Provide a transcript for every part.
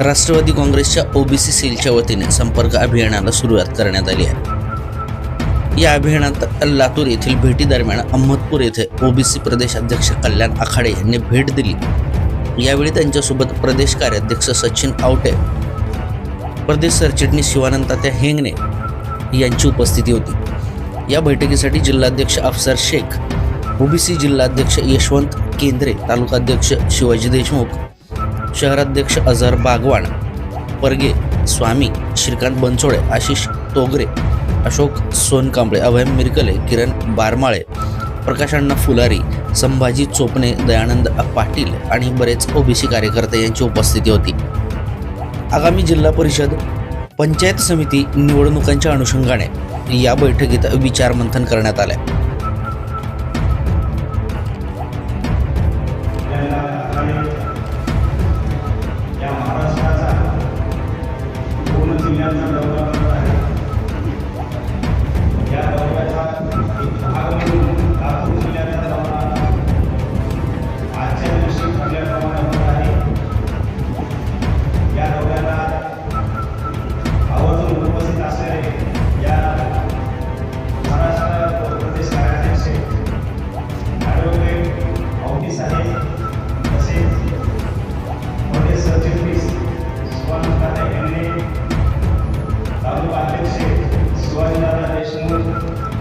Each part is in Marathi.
राष्ट्रवादी काँग्रेसच्या ओबीसी सेलच्या वतीने संपर्क अभियानाला सुरुवात करण्यात आली आहे. या अभियानात लातूर येथील भेटीदरम्यान अहमदपूर येथे ओबीसी प्रदेश अध्यक्ष कल्याण आखाडे यांनी भेट दिली. यावेळी त्यांच्यासोबत प्रदेश कार्याध्यक्ष सचिन आवटे प्रदेश सरचिटणीस शिवानंदात्या हेंगणे यांची उपस्थिती होती. या बैठकीसाठी जिल्हाध्यक्ष अफसर शेख ओबीसी जिल्हाध्यक्ष यशवंत केंद्रे तालुकाध्यक्ष शिवाजी देशमुख शहराध्यक्ष अझर बागवान परगे स्वामी श्रीकांत बनसोडे आशिष तोगरे अशोक सोनकांबळे अभय मिरकले किरण बारमाळे प्रकाश अण्णा फुलारी संभाजी चोपणे दयानंद पाटील आणि बरेच ओबीसी कार्यकर्ते यांची उपस्थिती होती. आगामी जिल्हा परिषद पंचायत समिती निवडणुकांच्या अनुषंगाने या बैठकीत विचारमंथन करण्यात आले शिवानंदादा यांनी तालुका अध्यक्ष शिवाजीदादा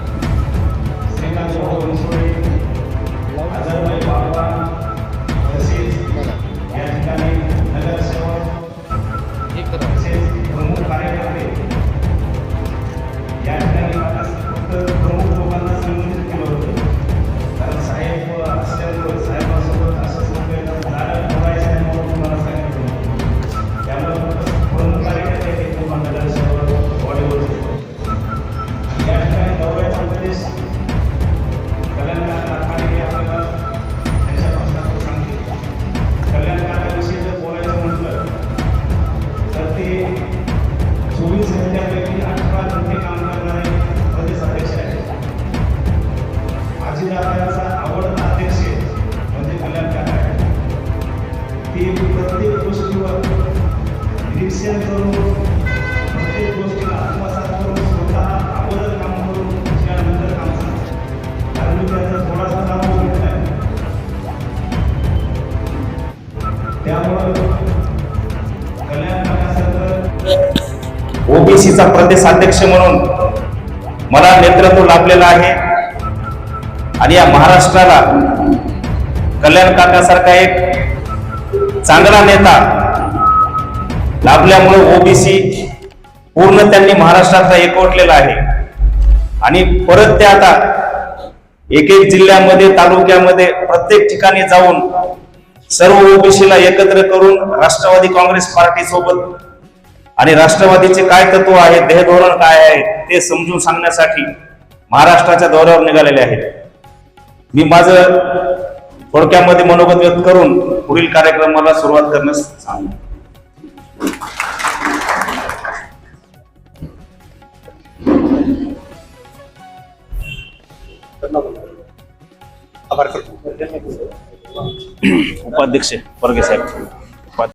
ठिकाणी दौऱ्याचा उद्देश आपल्याला त्यांच्या भाषणातून सांगतील कल्याणकांविषयी जर बोलायचं म्हटलं तर ते चोवीस घंट्यापैकी अठरा घंटे काम करणारे प्रदेश अध्यक्ष आहेत आजीदादाचा आवडता अध्यक्ष म्हणजे कल्याणकार आहे ते प्रत्येक गोष्टीवर निरीक्षण करून प्रत्येक गोष्टीला आत्मसात करून ओबीसीचा प्रदेशाध्यक्ष म्हणून मला नेतृत्व लाभलेलं आहे. आणि या महाराष्ट्राला कल्याण काकासारखा एक चांगला नेता लाभल्यामुळे ओबीसी पूर्ण त्यांनी महाराष्ट्रातला एकवटलेला आहे. आणि परत ते आता एक एक जिल्ह्यामध्ये तालुक्यामध्ये प्रत्येक ठिकाणी जाऊन सर्व ओबीसीला एकत्र करून राष्ट्रवादी काँग्रेस पार्टी सोबत आणि राष्ट्रवादीचे काय तत्व आहे ध्येय धोरण काय आहे ते समजून सांगण्यासाठी महाराष्ट्राच्या दौऱ्यावर निघालेले आहेत. मी माझं थोडक्यामध्ये मनोगत व्यक्त करून पुढील कार्यक्रमाला सुरुवात करण्यास सांग आभार करतो. उपाध्यक्ष वर्गे साहेब